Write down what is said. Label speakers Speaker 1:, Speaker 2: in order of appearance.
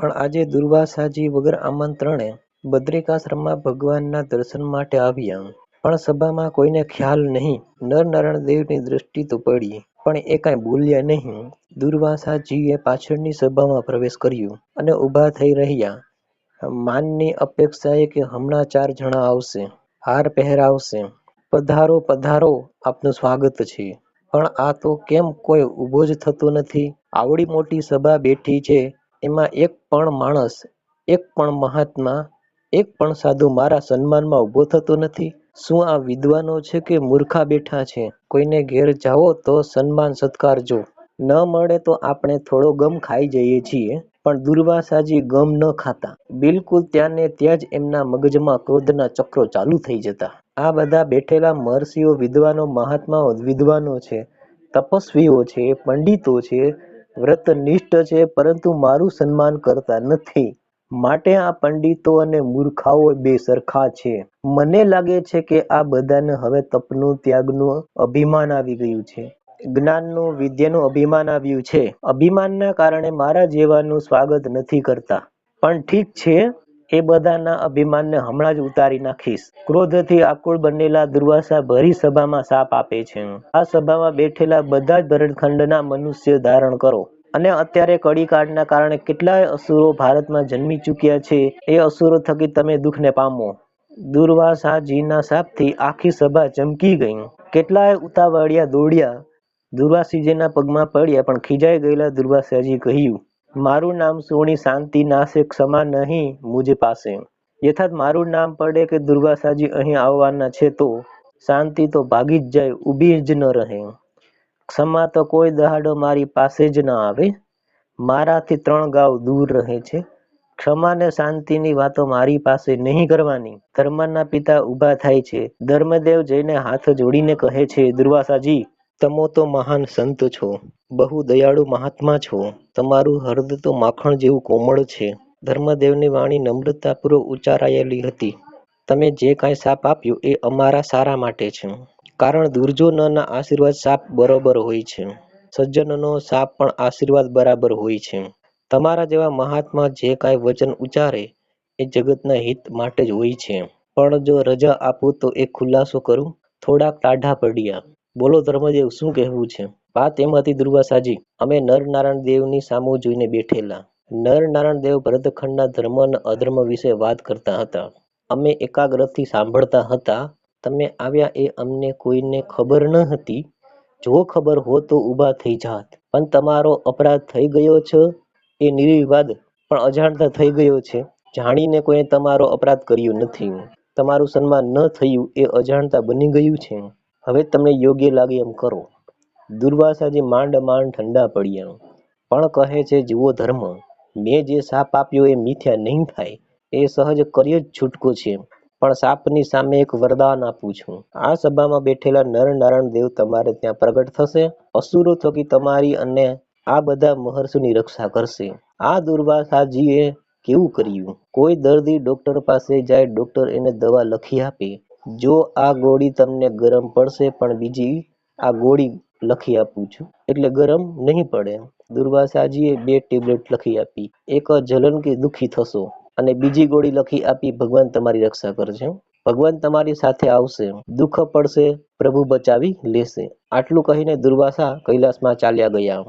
Speaker 1: પણ આજે દુર્વાસાજી વગર આમંત્રણે બદ્રિકાશ્રમમાં ભગવાનના દર્શન માટે આવ્યા. પણ સભામાં કોઈને ખ્યાલ નહીં. નરનારાયણ દેવની દ્રષ્ટિ તો પડી, પણ એ કાંઈ બોલ્યા નહીં. દુર્વાસાજીએ પાછળની સભામાં પ્રવેશ કર્યો અને ઊભા થઈ રહ્યા. માનની અપેક્ષાએ કે હમણાં ચાર જણા આવશે. હાર પહેરાવશે. પધારો પધારો, આપનું સ્વાગત છે. પણ આ તો કેમ કોઈ ઊભો જ થતો નથી? આવડી મોટી સભા બેઠી છે. એમાં એક પણ માણસ, એક પણ મહાત્મા, એક પણ સાધુ મારા સન્માનમાં ઊભો થતો નથી. શું આ વિદ્વાનો છે કે મૂર્ખા બેઠા છે? કોઈને ઘેર જાઓ તો સન્માન સત્કારજો ન મળે તો આપણે થોડો ગમ ખાઈ જઈએ છીએ, પણ દુર્વાસાજી ગમ ન ખાતા. બિલકુલ ત્યાં ને ત્યાં જ એમના મગજમાં ક્રોધના ચક્રો ચાલુ થઈ જતા. આ બધા બેઠેલા મહર્ષિઓ, વિદ્વાનો, મહાત્માઓ, વિદ્વાનો છે, તપસ્વીઓ છે, પંડિતો છે વ્રતનિષ્ઠ છે, પરંતુ મારું સન્માન કરતા નથી. માટે આ પંડિતો અને મૂર્ખાઓ બે સરખા છે. મને લાગે છે કે આ બધાને હવે તપનું, ત્યાગનું અભિમાન આવી ગયું છે. જ્ઞાનનું, વિદ્યાનું અભિમાન આવ્યું છે. અભિમાનના કારણે મારા જેવાનું સ્વાગત નથી કરતા. પણ ઠીક છે એ બધાના અભિમાનને હમણાં જ ઉતારી નાખીશ. ક્રોધથી આકુળ બનેલા દુર્વાસા ભરી સભામાં સાપ આપે છે. આ સભામાં બેઠેલા બધા જ ભરતખંડના મનુષ્ય ધારણ કરો. અને અત્યારે કડીકાળના કારણે કેટલાય અસુરો ભારતમાં જન્મી ચૂક્યા છે. એ અસુરો થકી તમે દુઃખને પામો. દુર્વાસાજીના સાપથી આખી સભા ચમકી ગઈ. કેટલાય ઉતાવળિયા દોડ્યા. દુર્વાસીજીના પગમાં પડ્યા પણ ખીજાઈ ગયેલા દુર્વાસાજી કહ્યું મારું નામ સોણી શાંતિ નાશે ક્ષમા નહીં, મુજ પાસે. યથાર્થ મારું નામ પડે કે દુર્વાસાજી અહીં આવવાના છે તો? શાંતિ તો ભાગી જ જાય, ઊભી જ ન રહે. ક્ષમા તો કોઈ દહાડો મારી પાસે જ ન આવે. મારાથી ત્રણ ગાવ દૂર રહે છે. ક્ષમા ને શાંતિની વાતો મારી પાસે નહીં કરવાની. ધર્મના પિતા ઊભા થાય છે. ધર્મદેવ જઈને હાથ જોડીને કહે છે, દુર્વાસાજી તમો તો મહાન સંત છો, બહુ દયાળુ મહાત્મા છો. તમારું હૃદય તો માખણ જેવું કોમળ છે. ધર્મદેવની વાણી નમ્રતાપૂર્વક ઉચ્ચારાયેલી હતી. તમે જે કાંઈ શાપ આપ્યો એ અમારા સારા માટે છે. કારણ દુર્જોનના આશીર્વાદ શાપ બરોબર હોય છે. સજ્જનનો શાપ પણ આશીર્વાદ બરાબર હોય છે. તમારા જેવા મહાત્મા જે કાંઈ વચન ઉચ્ચારે એ જગતના હિત માટે જ હોય છે. પણ જો રજા આપું તો એક ખુલાસો કરું. થોડાક ટાઢા પડ્યા. બોલો ધર્મદેવ, શું કહેવું છે? વાત એમ દુર્વાસાજી અમે નરનારાયણ દેવની સામુ જોઈને બેઠેલા. નરનારાયણ દેવ ભરતખંડના ધર્મ અને અધર્મ વિશે વાત કરતા હતા. અમે એકાગ્રથી સાંભળતા હતા. તમે આવ્યા એ અમને કોઈને ખબર ન હતી. જો ખબર હો તો ઊભા થઈ જાત. પણ તમારો અપરાધ થઈ ગયો છે? એ નિર્વિવાદ પણ અજાણતા થઈ ગયો છે. જાણીને કોઈ તમારો અપરાધ કર્યો નથી. તમારું સન્માન ન થયું એ અજાણતા બની ગયું છે. હવે તમને યોગ્ય લાગે એમ કરો. દુર્વાસાજી માંડ માંડ ઠંડા પડ્યા. પણ કહે છે, જુઓ ધર્મ, મેં જે સાપ આપ્યો એ મિથ્યા નહીં થાય. એ સહજ કર્યો જ છૂટકો છે. પણ સાપની સામે એક વરદાન આપું છું. આ સભામાં બેઠેલા નર નારાયણ દેવ તમારે ત્યાં પ્રગટ થશે. અસુરો થકી તમારી અને આ બધા મહર્ષિની રક્ષા કરશે. આ દુર્વાસાજીએ કેવું કર્યું? કોઈ દર્દી ડોક્ટર પાસે જાય, ડોક્ટર એને દવા લખી આપે. જો આ ગોળી તમને ગરમ પડશે, પણ બીજી આ ગોળી લખી આપું છું. એટલે ગરમ નહીં પડે. દુર્વાસાજીએ બે ટેબ્લેટ લખી આપી. એક જલન કે દુઃખી થશો. અને બીજી ગોળી લખી આપી, ભગવાન તમારી રક્ષા કરશે. ભગવાન તમારી સાથે આવશે. દુઃખ પડશે, પ્રભુ બચાવી લેશે. આટલું કહીને દુર્વાસા કૈલાસમાં ચાલ્યા ગયા.